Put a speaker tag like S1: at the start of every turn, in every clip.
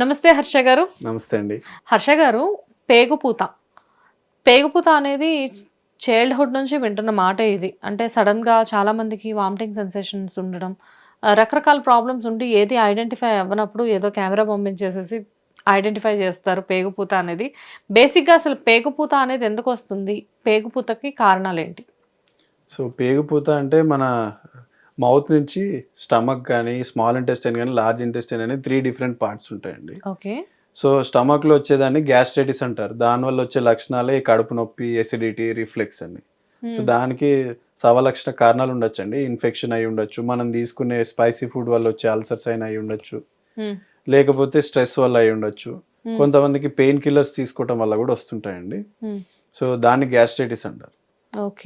S1: నమస్తే హర్ష గారు.
S2: నమస్తే అండి.
S1: హర్ష గారు పేగుపూత. పేగుపూత అనేది చైల్డ్హుడ్ నుంచి వింటున్న మాట ఇది. అంటే సడన్గా చాలా మందికి వామిటింగ్ సెన్సేషన్స్ ఉండడం రకరకాల ప్రాబ్లమ్స్ ఉండి ఏది ఐడెంటిఫై అవ్వనప్పుడు ఏదో కెమెరా పంపించేసేసి ఐడెంటిఫై చేస్తారు పేగుపూత అనేది. బేసిక్గా అసలు పేగుపూత అనేది ఎందుకు వస్తుంది? పేగుపూతకి కారణాలు ఏంటి?
S2: సో పేగుపూత అంటే మన మౌత్ నుంచి స్టమక్ కానీ స్మాల్ ఇంటెస్టైన్ కానీ లార్జ్ ఇంటెస్టైన్ అని త్రీ డిఫరెంట్ పార్ట్స్ ఉంటాయండి.
S1: ఓకే.
S2: సో స్టమక్లో వచ్చేదాన్ని గ్యాస్ట్రైటిస్ అంటారు. దానివల్ల వచ్చే లక్షణాలే కడుపు నొప్పి ఎసిడిటీ రిఫ్లెక్స్ అని. సో దానికి సవలక్షణ కారణాలు ఉండొచ్చండి. ఇన్ఫెక్షన్ అయి ఉండొచ్చు. మనం తీసుకునే స్పైసీ ఫుడ్ వల్ల వచ్చే అల్సర్స్ అయినా అయి ఉండొచ్చు. లేకపోతే స్ట్రెస్ వల్ల అయి ఉండొచ్చు. కొంతమందికి పెయిన్ కిల్లర్స్ తీసుకోవటం వల్ల కూడా వస్తుంటాయండి. సో దాన్ని గ్యాస్ట్రైటిస్ అంటారు.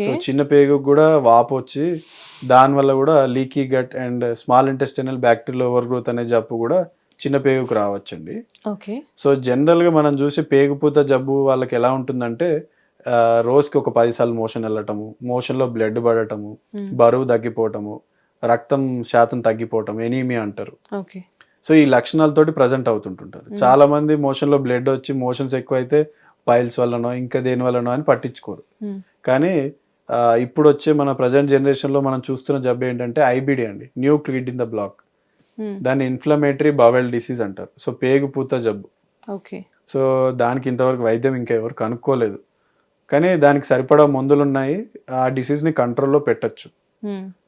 S2: సో చిన్న పేగు కూడా వాపు వచ్చి దానివల్ల కూడా leaky gut and small intestinal bacterial overgrowth అనే జబ్బు కూడా చిన్న పేగుకు రావచ్చండి.
S1: ఓకే.
S2: సో జనరల్గా మనం చూసి పేగుపూత జబ్బు వాళ్ళకి ఎలా ఉంటుందంటే రోజుకి ఒక పదిసార్లు మోషన్ వెళ్ళటము మోషన్లో బ్లడ్ పడటము బరువు తగ్గిపోవటము రక్తం శాతం తగ్గిపోవటం ఎనీమియా అంటారు.
S1: ఓకే.
S2: సో ఈ లక్షణాలతోటి ప్రజెంట్ అవుతుంటుంటారు. చాలా మంది మోషన్లో బ్లడ్ వచ్చి మోషన్స్ ఎక్కువైతే పైల్స్ వల్లనో ఇంకా దేని వల్లనో అని పట్టించుకోరు. కానీ ఇప్పుడు వచ్చే మన ప్రజెంట్ జనరేషన్లో మనం చూస్తున్న జబ్బు ఏంటంటే ఐబిడి అండి. న్యూ క్లీడ్ ఇన్ ద బ్లాక్. దాన్ని ఇన్ఫ్లమేటరీ బవెల్ డిసీజ్ అంటారు. సో పేగు పూత జబ్బు.
S1: ఓకే.
S2: సో దానికి ఇంతవరకు వైద్యం ఇంకా ఎవరు కనుక్కోలేదు. కానీ దానికి సరిపడా మందులు ఉన్నాయి ఆ డిసీజ్ని కంట్రోల్లో పెట్టచ్చు.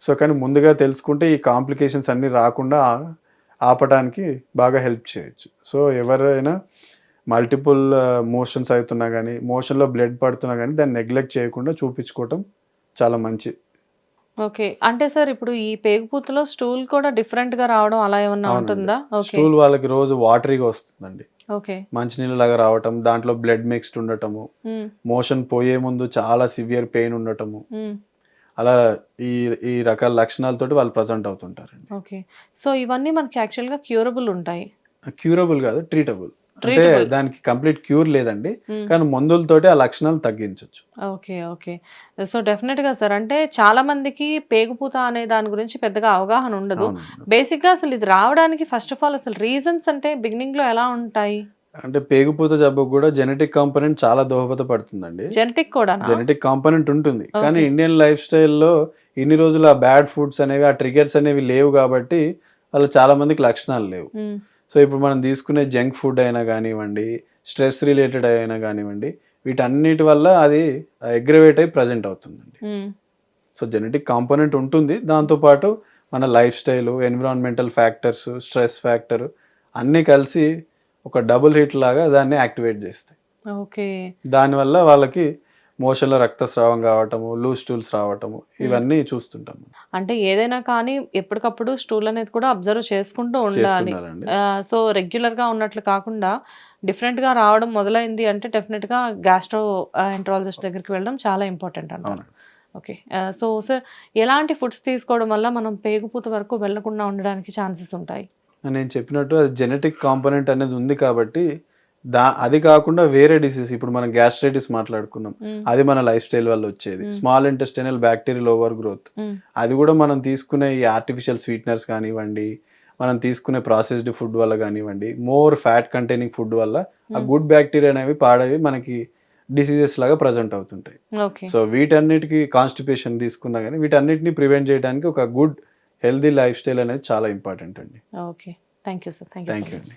S2: సో కానీ ముందుగా తెలుసుకుంటే ఈ కాంప్లికేషన్స్ అన్నీ రాకుండా ఆపడానికి బాగా హెల్ప్ చేయొచ్చు. సో ఎవరైనా మల్టిపుల్ మోషన్స్ అవుతున్నా కానీ మోషన్లో బ్లడ్ పడుతున్నా కానీ దాన్ని నెగ్లెక్ట్ చేయకుండా చూపించుకోవటం చాలా మంచి.
S1: ఓకే. అంటే సార్ ఇప్పుడు ఈ పేగుపూతలో స్టూల్ కూడా డిఫరెంట్గా రావడం అలా ఏమన్నా. ఉంటుందా?
S2: స్టూల్ వాళ్ళకి రోజు వాటరీగా వస్తుందండి.
S1: ఓకే.
S2: మంచినీళ్ళ లాగా రావటం దాంట్లో బ్లడ్ మిక్స్డ్ ఉండటము మోషన్ పోయే ముందు చాలా సివియర్ పెయిన్ ఉండటము. అలా ఈ ఈ రకాల లక్షణాలతోటి వాళ్ళు ప్రజెంట్ అవుతుంటారండి.
S1: ఓకే. సో ఇవన్నీ మనకి యాక్చువల్గా క్యూరబుల్ ఉంటాయి.
S2: క్యూరబుల్ కాదు ట్రీటబుల్. అంటే. దానికి కంప్లీట్ క్యూర్ లేదండి.
S1: ఉమ్,
S2: కానీ మందులతోటి ఆ లక్షణాలు తగ్గించవచ్చు
S1: ఓకే ఓకే. సో డెఫినెట్గా సార్ అంటే చాలా మందికి పేగుపూత అనే దాని గురించి పెద్దగా అవగాహన ఉండదు. బేసిక్గా అసలు ఇది రావడానికి ఫస్ట్ ఆఫ్ ఆల్ అసలు రీజన్స్ అంటే బిగినింగ్లో ఎలా ఉంటాయి?
S2: అంటే పేగుపూత జబ్బుకు కూడా జెనెటిక్ కాంపోనెంట్ చాలా దోహదపడుతుందండి.
S1: జెనెటిక్ కూడా
S2: జెనెటిక్ కాంపోనెంట్ ఉంటుంది. కానీ ఇండియన్ లైఫ్ స్టైల్లో ఇన్ని రోజులు ఆ బ్యాడ్ ఫుడ్స్ అనేవి ఆ ట్రిగర్స్ అనేవి లేవు కాబట్టి వాళ్ళు చాలా మందికి లక్షణాలు లేవు. సో ఇప్పుడు మనం తీసుకునే జంక్ ఫుడ్ అయినా కానివ్వండి స్ట్రెస్ రిలేటెడ్ అయినా కానివ్వండి వీటన్నిటి వల్ల అది అగ్రవేట్ అయి ప్రజెంట్ అవుతుందండి. సో జెనెటిక్ కాంపోనెంట్ ఉంటుంది. దాంతోపాటు మన life style environmental factors stress factor అన్నీ కలిసి ఒక డబుల్ హిట్ లాగా దాన్ని యాక్టివేట్ చేస్తాయి.
S1: ఓకే.
S2: దానివల్ల వాళ్ళకి మోషన్లో రక్తస్రావం కావటము లూజ్ స్టూల్స్ రావటము ఇవన్నీ చూస్తుంటాం
S1: అంటే ఏదైనా కానీ ఎప్పటికప్పుడు స్టూల్ అనేది కూడా అబ్జర్వ్ చేసుకుంటూ ఉండాలి. సో రెగ్యులర్గా ఉన్నట్లు కాకుండా డిఫరెంట్గా రావడం మొదలైంది అంటే డెఫినెట్గా గ్యాస్ట్రో ఎంట్రాలజిస్ట్ దగ్గరికి వెళ్ళడం చాలా ఇంపార్టెంట్ అంటారు. ఓకే సో సార్ ఎలాంటి ఫుడ్స్ తీసుకోవడం వల్ల మనం పేగుపూత వరకు వెళ్ళకుండా ఉండడానికి ఛాన్సెస్ ఉంటాయి?
S2: నేను చెప్పినట్టు అది జెనెటిక్ కాంపోనెంట్ అనేది ఉంది కాబట్టి దా అది కాకుండా వేరే డిసీజ్ ఇప్పుడు మనం గ్యాస్ట్రైటిస్ మాట్లాడుకున్నాం. అది మన లైఫ్ స్టైల్ వల్ల వచ్చేది. Small intestinal bacterial over growth. అది కూడా మనం తీసుకునే ఈ ఆర్టిఫిషియల్ స్వీట్నర్స్ కానివ్వండి మనం తీసుకునే ప్రాసెస్డ్ ఫుడ్ వల్ల కానివ్వండి మోర్ ఫ్యాట్ కంటైనింగ్ ఫుడ్ వల్ల ఆ. గుడ్ బ్యాక్టీరియా అనేవి పాడవి మనకి డిసీజెస్ లాగా ప్రజెంట్ అవుతుంటాయి. సో వీటన్నిటికి కాన్స్టిపేషన్ తీసుకున్నా కానీ వీటన్నిటిని ప్రివెంట్ చేయడానికి ఒక గుడ్ హెల్దీ లైఫ్ స్టైల్ అనేది చాలా ఇంపార్టెంట్ అండి.
S1: Okay. Thank you sir thank you
S2: అండి.